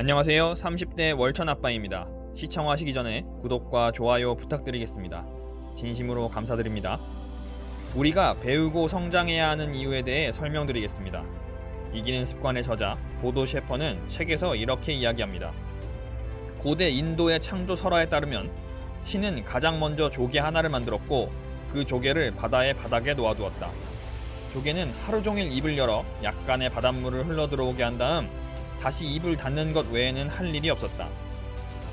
안녕하세요. 30대 월천 아빠입니다. 시청하시기 전에 구독과 좋아요 부탁드리겠습니다. 진심으로 감사드립니다. 우리가 배우고 성장해야 하는 이유에 대해 설명드리겠습니다. 이기는 습관의 저자 보도 셰퍼는 책에서 이렇게 이야기합니다. 고대 인도의 창조 설화에 따르면 신은 가장 먼저 조개 하나를 만들었고 그 조개를 바다의 바닥에 놓아두었다. 조개는 하루 종일 입을 열어 약간의 바닷물을 흘러 들어오게 한 다음 다시 입을 닫는 것 외에는 할 일이 없었다.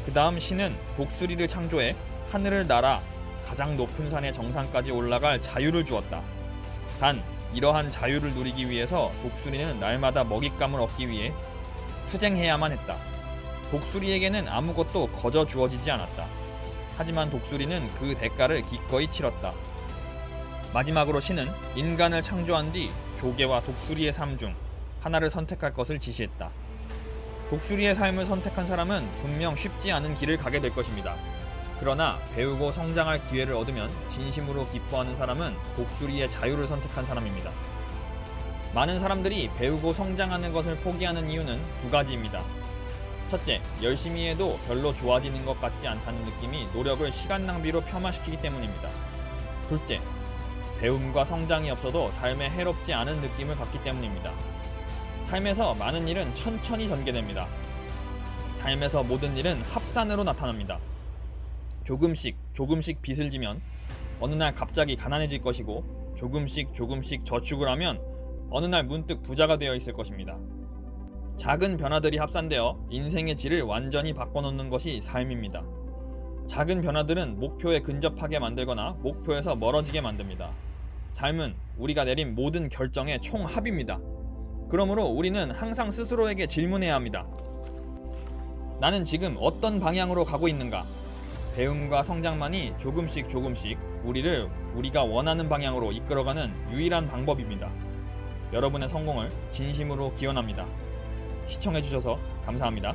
그 다음 신은 독수리를 창조해 하늘을 날아 가장 높은 산의 정상까지 올라갈 자유를 주었다. 단, 이러한 자유를 누리기 위해서 독수리는 날마다 먹잇감을 얻기 위해 투쟁해야만 했다. 독수리에게는 아무것도 거저 주어지지 않았다. 하지만 독수리는 그 대가를 기꺼이 치렀다. 마지막으로 신은 인간을 창조한 뒤 조개와 독수리의 삶 중 하나를 선택할 것을 지시했다. 독수리의 삶을 선택한 사람은 분명 쉽지 않은 길을 가게 될 것입니다. 그러나 배우고 성장할 기회를 얻으면 진심으로 기뻐하는 사람은 독수리의 자유를 선택한 사람입니다. 많은 사람들이 배우고 성장하는 것을 포기하는 이유는 두 가지입니다. 첫째, 열심히 해도 별로 좋아지는 것 같지 않다는 느낌이 노력을 시간 낭비로 폄하시키기 때문입니다. 둘째, 배움과 성장이 없어도 삶에 해롭지 않은 느낌을 갖기 때문입니다. 삶에서 많은 일은 천천히 전개됩니다. 삶에서 모든 일은 합산으로 나타납니다. 조금씩 조금씩 빚을 지면 어느 날 갑자기 가난해질 것이고 조금씩 조금씩 저축을 하면 어느 날 문득 부자가 되어 있을 것입니다. 작은 변화들이 합산되어 인생의 질을 완전히 바꿔놓는 것이 삶입니다. 작은 변화들은 목표에 근접하게 만들거나 목표에서 멀어지게 만듭니다. 삶은 우리가 내린 모든 결정의 총합입니다. 그러므로 우리는 항상 스스로에게 질문해야 합니다. 나는 지금 어떤 방향으로 가고 있는가? 배움과 성장만이 조금씩 조금씩 우리를 우리가 원하는 방향으로 이끌어가는 유일한 방법입니다. 여러분의 성공을 진심으로 기원합니다. 시청해주셔서 감사합니다.